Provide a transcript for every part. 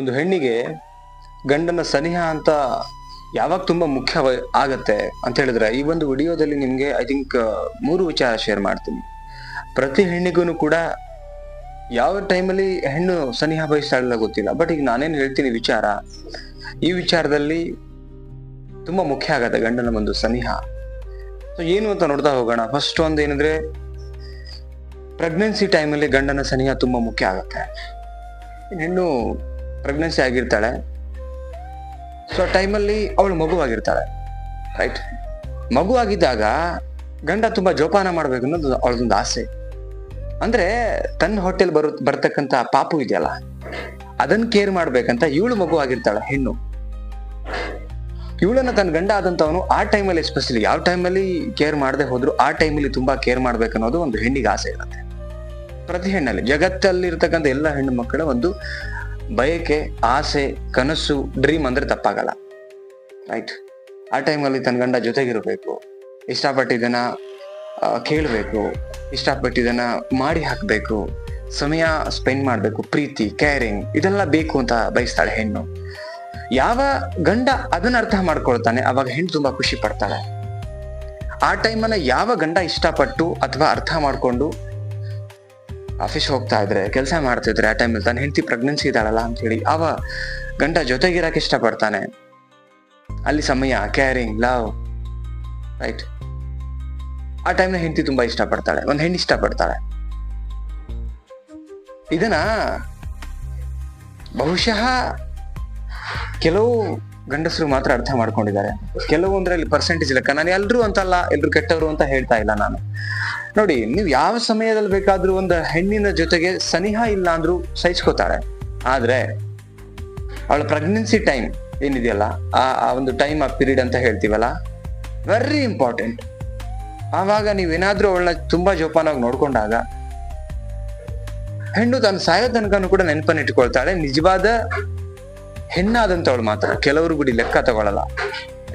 ಒಂದು ಹೆಣ್ಣಿಗೆ ಗಂಡನ ಸನಿಹ ಅಂತ ಯಾವಾಗ ತುಂಬಾ ಮುಖ್ಯ ಆಗತ್ತೆ ಅಂತ ಹೇಳಿದ್ರೆ ಈ ಒಂದು ವಿಡಿಯೋದಲ್ಲಿ ನಿಮ್ಗೆ ಐ ಥಿಂಕ್ ಮೂರು ವಿಚಾರ ಶೇರ್ ಮಾಡ್ತೀನಿ. ಪ್ರತಿ ಹೆಣ್ಣಿಗೂ ಕೂಡ ಯಾವ ಟೈಮಲ್ಲಿ ಹೆಣ್ಣು ಸನಿಹ ಬಯಸ್ತಾಳಿಲ್ಲ ಗೊತ್ತಿಲ್ಲ. ಬಟ್ ಈಗ ನಾನೇನು ಹೇಳ್ತೀನಿ ವಿಚಾರ, ಈ ವಿಚಾರದಲ್ಲಿ ತುಂಬಾ ಮುಖ್ಯ ಆಗತ್ತೆ ಗಂಡನ ಒಂದು ಸನಿಹ. ಸೊ ಏನು ಅಂತ ನೋಡ್ತಾ ಹೋಗೋಣ. ಫಸ್ಟ್ ಒಂದು ಏನಂದ್ರೆ ಪ್ರೆಗ್ನೆನ್ಸಿ ಟೈಮಲ್ಲಿ ಗಂಡನ ಸನಿಹ ತುಂಬಾ ಮುಖ್ಯ ಆಗತ್ತೆ. ಹೆಣ್ಣು ಪ್ರೆಗ್ನೆನ್ಸಿ ಆಗಿರ್ತಾಳೆ. ಸೊ ಟೈಮಲ್ಲಿ ಅವಳು ಮಗುವಾಗಿರ್ತಾಳೆ ರೈಟ್ ಮಗುವಾಗಿದ್ದಾಗ ಗಂಡ ತುಂಬಾ ಜೋಪಾನ ಮಾಡ್ಬೇಕು ಅನ್ನೋದು ಅವಳದೊಂದು ಆಸೆ. ಅಂದ್ರೆ ತನ್ನ ಹೋಟೆಲ್ ಬರು ಬರ್ತಕ್ಕಂತ ಪಾಪು ಇದೆಯಲ್ಲ, ಅದನ್ನ ಕೇರ್ ಮಾಡ್ಬೇಕಂತ ಇವಳು ಮಗು ಆಗಿರ್ತಾಳೆ ಹೆಣ್ಣು. ಇವಳನ್ನ ತನ್ನ ಗಂಡ ಆದಂತವನು ಆ ಟೈಮಲ್ಲಿ ಎಸ್ಪೆಷಲಿ ಯಾವ ಟೈಮಲ್ಲಿ ಕೇರ್ ಮಾಡದೆ ಹೋದ್ರು ಆ ಟೈಮಲ್ಲಿ ತುಂಬಾ ಕೇರ್ ಮಾಡ್ಬೇಕನ್ನೋದು ಒಂದು ಹೆಣ್ಣಿಗೆ ಆಸೆ ಇರುತ್ತೆ. ಪ್ರತಿ ಹೆಣ್ಣಲ್ಲಿ, ಜಗತ್ತಲ್ಲಿರ್ತಕ್ಕಂಥ ಎಲ್ಲ ಹೆಣ್ಣು ಮಕ್ಕಳ ಒಂದು ಬಯಕೆ, ಆಸೆ, ಕನಸು ಡ್ರೀಮ್ ಅಂದ್ರೆ ತಪ್ಪಾಗಲ್ಲ. ರೈಟ್ ಆ ಟೈಮಲ್ಲಿ ತನ್ನ ಗಂಡ ಜೊತೆಗಿರಬೇಕು. ಇಷ್ಟಪಟ್ಟಿದ್ದನ್ನ ಕೇಳಬೇಕು. ಇಷ್ಟಪಟ್ಟಿದ್ದನ್ನ ಮಾಡಿ ಹಾಕಬೇಕು. ಸಮಯ ಸ್ಪೆಂಡ್ ಮಾಡಬೇಕು. ಪ್ರೀತಿ ಕೇರಿಂಗ್ ಇದೆಲ್ಲ ಬೇಕು ಅಂತ ಬಯಸ್ತಾಳೆ ಹೆಣ್ಣು. ಯಾವ ಗಂಡ ಅದನ್ನ ಅರ್ಥ ಮಾಡ್ಕೊಳ್ತಾನೆ, ಅವಾಗ ಹೆಣ್ಣು ತುಂಬಾ ಖುಷಿ ಪಡ್ತಾಳೆ. ಆ ಟೈಮನ್ನ ಯಾವ ಗಂಡ ಇಷ್ಟಪಟ್ಟು ಅಥವಾ ಅರ್ಥ ಮಾಡ್ಕೊಂಡು ಆಫೀಸ್ ಹೋಗ್ತಾ ಇದ್ರೆ ಕೆಲಸ ಮಾಡ್ತಿದ್ರೆ ಆ ಟೈಮಲ್ಲಿ ತನ್ನ ಹೆಂಡತಿ ಪ್ರೆಗ್ನೆನ್ಸಿ ಇದ್ದಾಳಲ್ಲ ಅಂತ ಹೇಳಿ ಅವ ಗಂಡ ಜೊತೆಗಿರಕ್ ಇಷ್ಟಪಡ್ತಾನೆ. ಅಲ್ಲಿ ಸಮಯ ಕ್ಯಾರಿಂಗ್ ಲವ್ ರೈಟ್ ಆ ಟೈಮ್ನ ಹೆಂಡತಿ ತುಂಬಾ ಇಷ್ಟಪಡ್ತಾಳೆ, ಒಂದು ಹೆಣ್ಣು ಇಷ್ಟಪಡ್ತಾಳೆ. ಇದನ್ನ ಬಹುಶಃ ಕೆಲವು ಗಂಡಸರು ಮಾತ್ರ ಅರ್ಥ ಮಾಡ್ಕೊಂಡಿದ್ದಾರೆ. ಕೆಲವು ಅಂದ್ರೆ ಇಲ್ಲಿ ಪರ್ಸೆಂಟೇಜ್ ಲೆಕ್ಕ, ನಾನು ಎಲ್ರು ಅಂತಲ್ಲ, ಎಲ್ರು ಕೆಟ್ಟವರು ಅಂತ ಹೇಳ್ತಾ ಇಲ್ಲ ನಾನು. ನೋಡಿ, ನೀವು ಯಾವ ಸಮಯದಲ್ಲಿ ಬೇಕಾದ್ರೂ ಒಂದು ಹೆಣ್ಣಿನ ಜೊತೆಗೆ ಸನಿಹ ಇಲ್ಲ ಅಂದ್ರೂ ಸಹಿಸ್ಕೋತಾರೆ. ಆದ್ರೆ, ಅವಳ ಪ್ರೆಗ್ನೆನ್ಸಿ ಟೈಮ್ ಏನಿದೆಯಲ್ಲ, ಆ ಒಂದು ಟೈಮ್ ಆ ಪೀರಿಯಡ್ ಅಂತ ಹೇಳ್ತೀವಲ್ಲ ವೆರಿ ಇಂಪಾರ್ಟೆಂಟ್ ಆವಾಗ ನೀವೇನಾದ್ರೂ ಅವಳನ್ನ ತುಂಬಾ ಜೋಪಾನವಾಗಿ ನೋಡ್ಕೊಂಡಾಗ, ಹೆಣ್ಣು ತಾನು ಸಾಯೋ ತನಕನೂ ಕೂಡ ನೆನಪನ್ನ ಇಟ್ಕೊಳ್ತಾಳೆ ನಿಜವಾದ ಹೆಣ್ಣಾದಂತವಳು ಮಾತ್ರ. ಕೆಲವರು ಗುಡಿ ಲೆಕ್ಕ ತಗೊಳಲ್ಲ.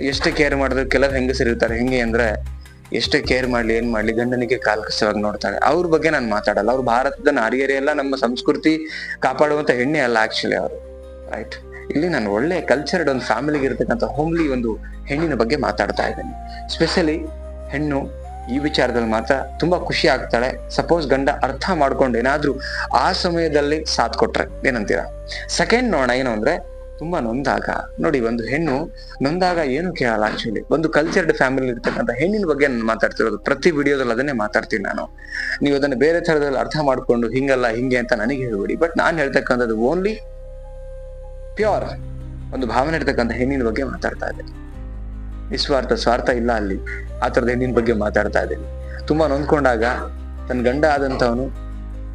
ಎಷ್ಟೇ ಕೇರ್ ಮಾಡಿದ್ರು ಕೆಲವು ಹೆಂಗಸರಿರ್ತಾರೆ ಹೆಂಗೆ ಅಂದ್ರೆ ಎಷ್ಟೇ ಕೇರ್ ಮಾಡ್ಲಿ, ಏನ್ ಮಾಡ್ಲಿ, ಗಂಡನಿಗೆ ಕಾಲ್ಕಸವಾಗಿ ನೋಡ್ತಾಳೆ ಅವ್ರ ಬಗ್ಗೆ ನಾನು ಮಾತಾಡಲ್ಲ. ಅವ್ರು ಭಾರತದ ನಾರಿಯರೇ ಎಲ್ಲ ನಮ್ಮ ಸಂಸ್ಕೃತಿ ಕಾಪಾಡುವಂತ ಹೆಣ್ಣೆ ಅಲ್ಲ ಆಕ್ಚುಲಿ ಅವರು. ರೈಟ್ ಇಲ್ಲಿ ನಾನು ಒಳ್ಳೆ ಕಲ್ಚರ್ಡ್ ಒಂದು ಫ್ಯಾಮಿಲಿಗೆ ಇರತಕ್ಕಂಥ ಹೋಮ್ಲಿ ಒಂದು ಹೆಣ್ಣಿನ ಬಗ್ಗೆ ಮಾತಾಡ್ತಾ ಇದ್ದೇನೆ. ಸ್ಪೆಷಲಿ ಹೆಣ್ಣು ಈ ವಿಚಾರದಲ್ಲಿ ಮಾತ್ರ ತುಂಬಾ ಖುಷಿ ಆಗ್ತಾಳೆ. ಸಪೋಸ್ ಗಂಡ ಅರ್ಥ ಮಾಡ್ಕೊಂಡು ಏನಾದ್ರೂ ಆ ಸಮಯದಲ್ಲಿ ಸಾಥ್ ಕೊಟ್ರೆ, ಏನಂತೀರಾ? ಸೆಕೆಂಡ್ ನೋಡೋಣ ಏನು ಅಂದ್ರೆ ತುಂಬಾ ನೊಂದಾಗ. ನೋಡಿ, ಒಂದು ಹೆಣ್ಣು ನೊಂದಾಗ ಏನು ಕೇಳಲ್ಲ ಆಕ್ಚುಲಿ ಒಂದು ಕಲ್ಚರ್ಡ್ ಫ್ಯಾಮಿಲಿ ಇರ್ತಕ್ಕಂಥ ಹೆಣ್ಣಿನ ಬಗ್ಗೆ ನಾನು ಮಾತಾಡ್ತಿರೋದು. ಪ್ರತಿ ವಿಡಿಯೋದಲ್ಲಿ ಅದನ್ನೇ ಮಾತಾಡ್ತೀನಿ ನಾನು. ನೀವು ಅದನ್ನ ಬೇರೆ ತರದಲ್ಲಿ ಅರ್ಥ ಮಾಡ್ಕೊಂಡು ಹಿಂಗಲ್ಲ, ಹಿಂಗೆ ಅಂತ ನನಗೆ ಹೇಳ್ಬೇಡಿ. ಬಟ್ ನಾನು ಹೇಳ್ತಕ್ಕಂಥದ್ದು ಓನ್ಲಿ ಪ್ಯೂರ್ ಒಂದು ಭಾವನೆ ಇರ್ತಕ್ಕಂಥ ಹೆಣ್ಣಿನ ಬಗ್ಗೆ ಮಾತಾಡ್ತಾ ಇದ್ದೆ. ನಿಸ್ವಾರ್ಥ ಸ್ವಾರ್ಥ ಇಲ್ಲ ಅಲ್ಲಿ. ಆ ಥರದ ಹೆಣ್ಣಿನ ಬಗ್ಗೆ ಮಾತಾಡ್ತಾ ಇದ್ದೀನಿ ತುಂಬಾ ನೊಂದ್ಕೊಂಡಾಗ ತನ್ನ ಗಂಡ ಆದಂಥವನು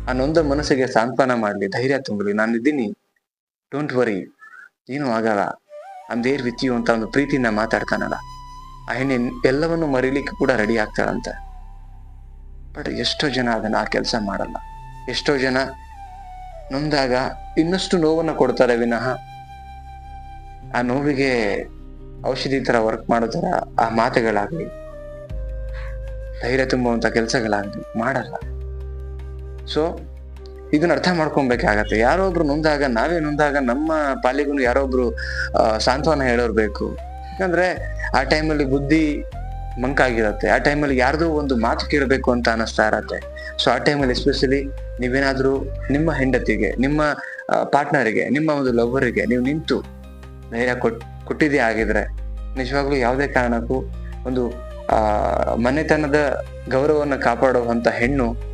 ಆ ನೊಂದ ಮನಸ್ಸಿಗೆ ಸಾಂತ್ವನ ಮಾಡಲಿ, ಧೈರ್ಯ ತುಂಬಲಿ. ನಾನು ಇದ್ದೀನಿ ಡೋಂಟ್ ವರಿ ಏನು ಆಗಲ್ಲ. ಐಮ್ ದೇರ್ ವಿತ್ ಯು ಅಂತ ಒಂದು ಪ್ರೀತಿಯಿಂದ ಮಾತಾಡ್ತಾನಲ್ಲ. ಆ ಹೆಣ್ಣೆ ಎಲ್ಲವನ್ನು ಮರೀಲಿಕ್ಕೆ ಕೂಡ ರೆಡಿ ಆಗ್ತಾಳಂತೆ. ಬಟ್ ಎಷ್ಟೋ ಜನ ಅದನ್ನ ಆ ಕೆಲಸ ಮಾಡಲ್ಲ. ಎಷ್ಟೋ ಜನ ನೊಂದಾಗ ಇನ್ನಷ್ಟು ನೋವನ್ನು ಕೊಡ್ತಾರೆ ವಿನಃ. ಆ ನೋವಿಗೆ ಔಷಧಿ ತರ ವರ್ಕ್ ಮಾಡೋ ತರ ಆ ಮಾತುಗಳಾಗ್ಲಿ. ಧೈರ್ಯ ತುಂಬುವಂತ ಕೆಲಸಗಳಾಗ್ಲಿ ಮಾಡಲ್ಲ. ಸೊ ಇದನ್ನ ಅರ್ಥ ಮಾಡ್ಕೊಬೇಕಾಗತ್ತೆ. ಯಾರೋ ಒಬ್ರು ನೊಂದಾಗ, ನಾವೇ ನೊಂದಾಗ ನಮ್ಮ ಪಾಲಿಗೂ ಒಬ್ರು ಸಾಂತ್ವನ ಹೇಳೋರ್ ಬೇಕು. ಯಾಕಂದ್ರೆ ಆ ಟೈಮಲ್ಲಿ ಬುದ್ಧಿ ಮಂಕಾಗಿರತ್ತೆ. ಆ ಟೈಮಲ್ಲಿ ಯಾರ್ದೋ ಒಂದು ಮಾತು ಕೇಳಬೇಕು ಅಂತ ಅನಿಸ್ತಾ ಇರತ್ತೆ. ಸೊ ಆ ಟೈಮಲ್ಲಿ ಎಸ್ಪೆಷಲಿ ನೀವೇನಾದ್ರೂ ನಿಮ್ಮ ಹೆಂಡತಿಗೆ, ನಿಮ್ಮ ಪಾರ್ಟ್ನರಿಗೆ ನಿಮ್ಮ ಒಂದು ಲವರಿಗೆ ನೀವು ನಿಂತು ಧೈರ್ಯ ಕೊಟ್, ಕೊಟ್ಟಿದ್ದೇ ಆಗಿದ್ರೆ ನಿಜವಾಗ್ಲೂ ಯಾವುದೇ ಕಾರಣಕ್ಕೂ ಒಂದು, ಆ, ಮನೆತನದ ಗೌರವವನ್ನು ಕಾಪಾಡುವಂತ ಹೆಣ್ಣು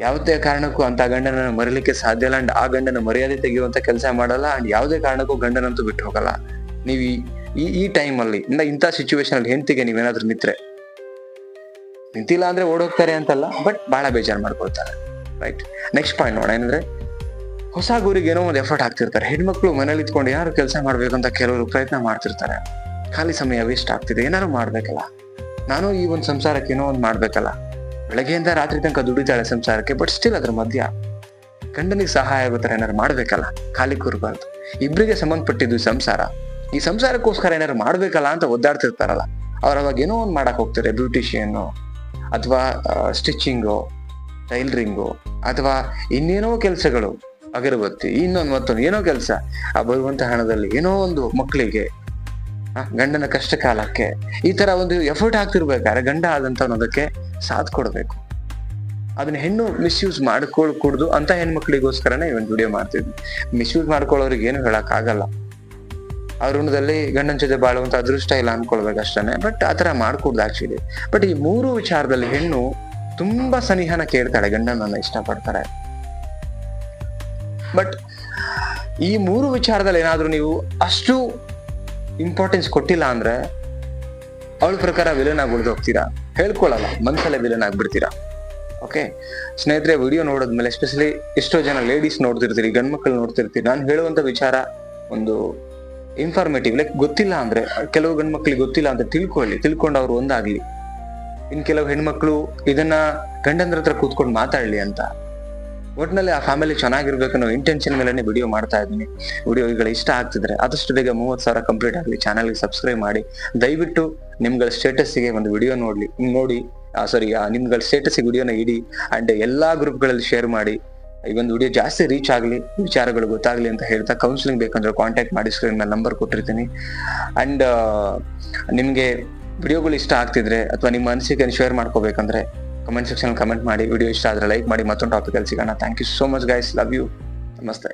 ಯಾವುದೇ ಕಾರಣಕ್ಕೂ ಅಂತ ಗಂಡನ ಮರಿಲಿಕ್ಕೆ ಸಾಧ್ಯ ಇಲ್ಲ ಅಂಡ್ ಆ ಗಂಡನ ಮರ್ಯಾದೆ ತೆಗೆಯುವಂತ ಕೆಲಸ ಮಾಡಲ್ಲ ಅಂಡ್ ಯಾವುದೇ ಕಾರಣಕ್ಕೂ ಗಂಡನಂತೂ ಬಿಟ್ಟು ಹೋಗಲ್ಲ. ನೀವು ಈ- ಈ ಟೈಮಲ್ಲಿ ಇಂಥ ಸಿಚುವೇಶನ್ ಅಲ್ಲಿ ಹೆಂಡತಿಗೆ ನೀವೇನಾದ್ರೂ ನಿಂತ್ರೆ? ನಿಂತಿಲ್ಲ ಅಂದ್ರೆ ಓಡೋಗ್ತಾರೆ ಅಂತಲ್ಲ ಬಟ್ ಬಹಳ ಬೇಜಾರು ಮಾಡ್ಕೊಳ್ತಾರೆ. ರೈಟ್ ನೆಕ್ಸ್ಟ್ ಪಾಯಿಂಟ್ ನೋಡ ಏನಂದ್ರೆ ಹೊಸ ಗುರಿಗೆ ಏನೋ ಒಂದು ಎಫರ್ಟ್ ಹಾಕ್ತಿರ್ತಾರೆ. ಹೆಣ್ಮಕ್ಳು ಮನೇಲಿ ಇದ್ಕೊಂಡು ಯಾರು ಕೆಲಸ ಮಾಡ್ಬೇಕು ಅಂತ ಕೆಲವರು ಪ್ರಯತ್ನ ಮಾಡ್ತಿರ್ತಾರೆ. ಖಾಲಿ ಸಮಯ ವೇಸ್ಟ್ ಆಗ್ತಿದೆ. ಏನಾದ್ರು ಮಾಡ್ಬೇಕಲ್ಲ. ನಾನು ಈ ಒಂದು ಸಂಸಾರಕ್ಕೆ ಏನೋ ಒಂದು ಮಾಡ್ಬೇಕಲ್ಲ. ಬೆಳಗ್ಗೆಯಿಂದ ರಾತ್ರಿ ತನಕ ದುಡಿತಾಳೆ ಸಂಸಾರಕ್ಕೆ ಬಟ್ ಸ್ಟಿಲ್ ಅದ್ರ ಮಧ್ಯ ಗಂಡನಿಗೆ ಸಹಾಯ ಆಗೋ ಥರ ಏನಾರು ಮಾಡ್ಬೇಕಲ್ಲ? ಖಾಲಿ ಕೂರ್ಬಾರ್ದು. ಇಬ್ಬರಿಗೆ ಸಂಬಂಧಪಟ್ಟಿದ್ದು ಸಂಸಾರ. ಈ ಸಂಸಾರಕ್ಕೋಸ್ಕರ ಏನಾರು ಮಾಡ್ಬೇಕಲ್ಲ ಅಂತ ಒದ್ದಾಡ್ತಿರ್ತಾರಲ್ಲ, ಅವ್ರು ಅವಾಗ ಏನೋ ಒಂದು ಮಾಡಕ್ ಹೋಗ್ತಾರೆ ಬ್ಯೂಟಿಷಿಯನ್ನು ಅಥವಾ ಸ್ಟಿಚಿಂಗು ಟೈಲರಿಂಗು ಅಥವಾ ಇನ್ನೇನೋ ಕೆಲಸಗಳು, ಅಗರಬತ್ತಿ, ಇನ್ನೊಂದು ಮತ್ತೊಂದು, ಏನೋ ಕೆಲಸ. ಆ ಬರುವಂತ ಹಣದಲ್ಲಿ ಏನೋ ಒಂದು ಮಕ್ಕಳಿಗೆ ಗಂಡನ ಕಷ್ಟ ಕಾಲಕ್ಕೆ ಈ ತರ ಒಂದು ಎಫರ್ಟ್ ಹಾಕ್ತಿರ್ಬೇಕಾದ್ರೆ ಗಂಡ ಆದಂತ ಅದಕ್ಕೆ ಸಾಥ್ ಕೊಡಬೇಕು ಅದನ್ನ ಹೆಣ್ಣು ಮಿಸ್ಯೂಸ್ ಮಾಡ್ಕೊಳ್ಕೂಡ್ದು ಅಂತ ಹೆಣ್ಮಕ್ಳಿಗೋಸ್ಕರನೇ ಈ ಒಂದು ವಿಡಿಯೋ ಮಾಡ್ತಿದ್ವಿ. ಮಿಸ್ಯೂಸ್ ಮಾಡ್ಕೊಳ್ಳೋರಿಗೆ ಏನು ಹೇಳಕ್ ಆಗಲ್ಲ ಆ ಋಣದಲ್ಲಿ ಗಂಡನ ಜೊತೆ ಬಾಳುವಂತ ಅದೃಷ್ಟ ಇಲ್ಲ ಅನ್ಕೊಳ್ಬೇಕು ಅಷ್ಟೇ ಬಟ್ ತರ ಮಾಡ್ಕೊಡ್ದು ಆಕ್ಚುಲಿ ಬಟ್ ಈ ಮೂರು ವಿಚಾರದಲ್ಲಿ ಹೆಣ್ಣು ತುಂಬಾ ಸನಿಹನ ಕೇಳ್ತಾಳೆ, ಗಂಡನನ್ನ ಇಷ್ಟಪಡ್ತಾರೆ. ಬಟ್ ಈ ಮೂರು ವಿಚಾರದಲ್ಲಿ ಏನಾದ್ರೂ ನೀವು ಅಷ್ಟು ಇಂಪಾರ್ಟೆನ್ಸ್ ಕೊಟ್ಟಿಲ್ಲ ಅಂದ್ರೆ ಅವಳ ಪ್ರಕಾರ ವಿಲನ್ ಆಗಿ ಉಳ್ದು ಹೋಗ್ತೀರಾ? ಹೇಳ್ಕೊಳಲ್ಲ, ಮನ್ಸಲ್ಲೇ ವಿಲನ್ ಆಗ್ಬಿಡ್ತೀರಾ ಓಕೆ ಸ್ನೇಹಿತರೆ ವಿಡಿಯೋ ನೋಡಿದ್ಮೇಲೆ ಎಸ್ಪೆಷಲಿ ಎಷ್ಟೋ ಜನ ಲೇಡೀಸ್ ನೋಡ್ತಿರ್ತೀರಿ, ಗಂಡ್ ಮಕ್ಕಳು ನೋಡ್ತಿರ್ತೀರಿ, ನಾನು ಹೇಳುವಂತ ವಿಚಾರ ಒಂದು ಇನ್ಫಾರ್ಮೇಟಿವ್ ಲೈಕ್ ಗೊತ್ತಿಲ್ಲ ಅಂದ್ರೆ, ಕೆಲವು ಗಂಡ್ ಮಕ್ಳಿಗೆ ಗೊತ್ತಿಲ್ಲ ಅಂತ ತಿಳ್ಕೊಳ್ಳಿ, ತಿಳ್ಕೊಂಡು ಅವ್ರು ಒಂದಾಗ್ಲಿ. ಇನ್ ಕೆಲವು ಹೆಣ್ಮಕ್ಳು ಇದನ್ನ ಗಂಡಂದ್ರ ಹತ್ರ ಕೂತ್ಕೊಂಡು ಮಾತಾಡ್ಲಿ ಅಂತ. ಒಟ್ನಲ್ಲಿ ಆ ಫ್ಯಾಮಿಲಿ ಚೆನ್ನಾಗಿರ್ಬೇಕನ್ನೋ ಇಂಟೆನ್ಷನ್ ಮೇಲೆ ವಿಡಿಯೋ ಮಾಡ್ತಾ ಇದ್ದೀನಿ. ವಿಡಿಯೋಗಳು ಇಷ್ಟ ಆಗ್ತಿದ್ರೆ ಆದಷ್ಟು ಬೇಗ ಮೂವತ್ತು ಸಾವಿರ ಕಂಪ್ಲೀಟ್ ಆಗಲಿ ಚಾನಲ್ಗೆ ಸಬ್ಸ್ಕ್ರೈಬ್ ಮಾಡಿ. ದಯವಿಟ್ಟು ನಿಮ್ಗಳ ಸ್ಟೇಟಸ್ಗೆ ಒಂದು ವಿಡಿಯೋ ನೋಡ್ಲಿ, ನೋಡಿ ಸಾರಿ ನಿಮ್ಗಳ ಸ್ಟೇಟಸ್ಗೆ ವಿಡಿಯೋನ ಇಡಿ ಅಂಡ್ ಎಲ್ಲಾ ಗ್ರೂಪ್ಗಳಲ್ಲಿ ಶೇರ್ ಮಾಡಿ. ಈ ಒಂದು ವಿಡಿಯೋ ಜಾಸ್ತಿ ರೀಚ್ ಆಗಲಿ, ವಿಚಾರಗಳು ಗೊತ್ತಾಗ್ಲಿ ಅಂತ ಹೇಳ್ತಾ ಕೌನ್ಸಿಲಿಂಗ್ ಬೇಕಂದ್ರೆ ಕಾಂಟ್ಯಾಕ್ಟ್ ಮಾಡಿ ಸ್ಕ್ರೀನ್ ಮೇಲೆ ನಂಬರ್ ಕೊಟ್ಟಿರ್ತೀನಿ. ಅಂಡ್ ನಿಮ್ಗೆ ವಿಡಿಯೋಗಳು ಇಷ್ಟ ಆಗ್ತಿದ್ರೆ ಅಥವಾ ನಿಮ್ಮ ಅನಿಸಿಕೆಯನ್ನು ಶೇರ್ ಮಾಡ್ಕೋಬೇಕಂದ್ರೆ ಕಮೆಂಟ್ ಸೆಕ್ಷನ್ ಕಮೆಂಟ್ ಮಾಡಿ ವಿಡಿಯೋ ಇಷ್ಟ ಆದ್ರೆ ಲೈಕ್ ಮಾಡಿ, ಮತ್ತೊಂದು ಟಾಪಿಕಲ್ಲಿ ಸಿಗೋಣ. Thank you so much guys love you ನಮಸ್ತೆ